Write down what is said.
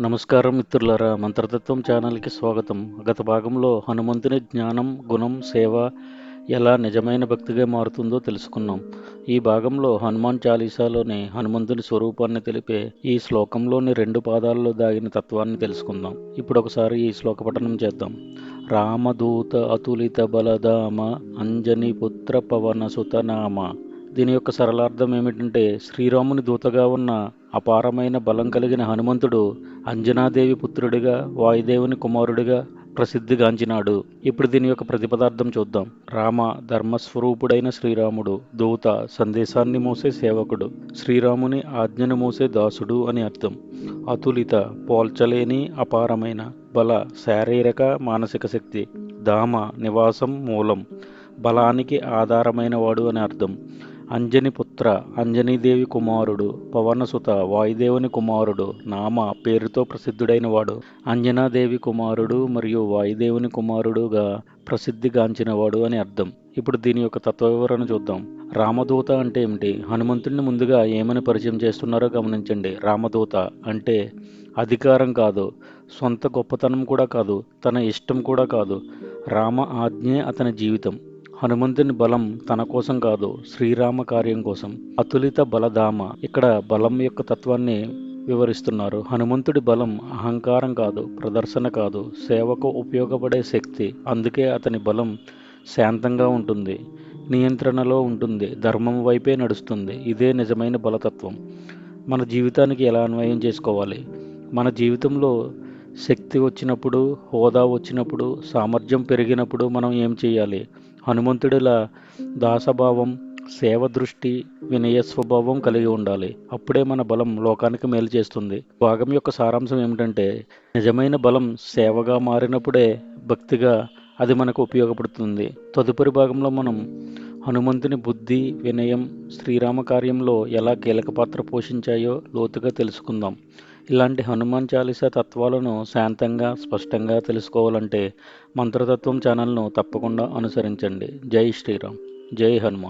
నమస్కారం మిత్రులారా మంత్రతత్వం ఛానల్కి స్వాగతం. గత భాగంలో హనుమంతుని జ్ఞానం గుణం సేవ ఎలా నిజమైన భక్తిగా మారుతుందో తెలుసుకున్నాం. ఈ భాగంలో హనుమాన్ చాలీసాలోని హనుమంతుని స్వరూపాన్ని తెలిపే ఈ శ్లోకంలోని రెండు పాదాల్లో దాగిన తత్వాన్ని తెలుసుకుందాం. ఇప్పుడు ఒకసారి ఈ శ్లోక పఠనం చేద్దాం. రామదూత అతులిత బలధామ అంజని పుత్ర పవన సుతనామ. దీని యొక్క సరళార్థం ఏమిటంటే శ్రీరాముని దూతగా ఉన్న అపారమైన బలం కలిగిన హనుమంతుడు అంజనాదేవి పుత్రుడిగా వాయుదేవుని కుమారుడిగా ప్రసిద్ధిగాంచినాడు. ఇప్పుడు దీని యొక్క ప్రతిపదార్థం చూద్దాం. రామ ధర్మస్వరూపుడైన శ్రీరాముడు దూత సందేశాన్ని మోసే సేవకుడు శ్రీరాముని ఆజ్ఞను మోసే దాసుడు అని అర్థం. అతులిత పోల్చలేని అపారమైన బల శారీరక మానసిక శక్తి దామ నివాసం మూలం బలానికి ఆధారమైన వాడు అని అర్థం. అంజని పుత్ర అంజనీదేవి కుమారుడు పవనసుత వాయుదేవుని కుమారుడు నామ పేరుతో ప్రసిద్ధుడైనవాడు అంజనాదేవి కుమారుడు మరియు వాయుదేవుని కుమారుడుగా ప్రసిద్ధిగాంచినవాడు అని అర్థం. ఇప్పుడు దీని యొక్క తత్వ వివరణ చూద్దాం. రామదూత అంటే ఏమిటి? హనుమంతుడిని ముందుగా ఏమని పరిచయం చేస్తున్నారో గమనించండి. రామదూత అంటే అధికారం కాదు సొంత గొప్పతనం కూడా కాదు తన ఇష్టం కూడా కాదు. రామ ఆజ్ఞే అతని జీవితం. హనుమంతుని బలం తన కోసం కాదు శ్రీరామ కార్యం కోసం. అతులిత బలధామ ఇక్కడ బలం యొక్క తత్వాన్ని వివరిస్తున్నారు. హనుమంతుడి బలం అహంకారం కాదు ప్రదర్శన కాదు సేవకు ఉపయోగపడే శక్తి. అందుకే అతని బలం శాంతంగా ఉంటుంది నియంత్రణలో ఉంటుంది ధర్మం వైపే నడుస్తుంది. ఇదే నిజమైన బలతత్వం. మన జీవితానికి ఎలా అన్వయం చేసుకోవాలి? మన జీవితంలో శక్తి వచ్చినప్పుడు హోదా వచ్చినప్పుడు సామర్థ్యం పెరిగినప్పుడు మనం ఏం చేయాలి? హనుమంతుడిలా దాసభావం సేవ దృష్టి వినయ స్వభావం కలిగి ఉండాలి. అప్పుడే మన బలం లోకానికి మేలు చేస్తుంది. భాగం యొక్క సారాంశం ఏమిటంటే నిజమైన బలం సేవగా మారినప్పుడే భక్తిగా అది మనకు ఉపయోగపడుతుంది. తదుపరి భాగంలో మనం హనుమంతుని బుద్ధి వినయం శ్రీరామ కార్యంలో ఎలా కీలక పాత్ర పోషించాయో లోతుగా తెలుసుకుందాం. ఇలాంటి హనుమాన్ చాలీసా తత్వాలను శాంతంగా స్పష్టంగా తెలుసుకోవాలంటే మంత్రతత్వం ఛానల్ను తప్పకుండా అనుసరించండి. జై శ్రీరామ్. జై హనుమాన్.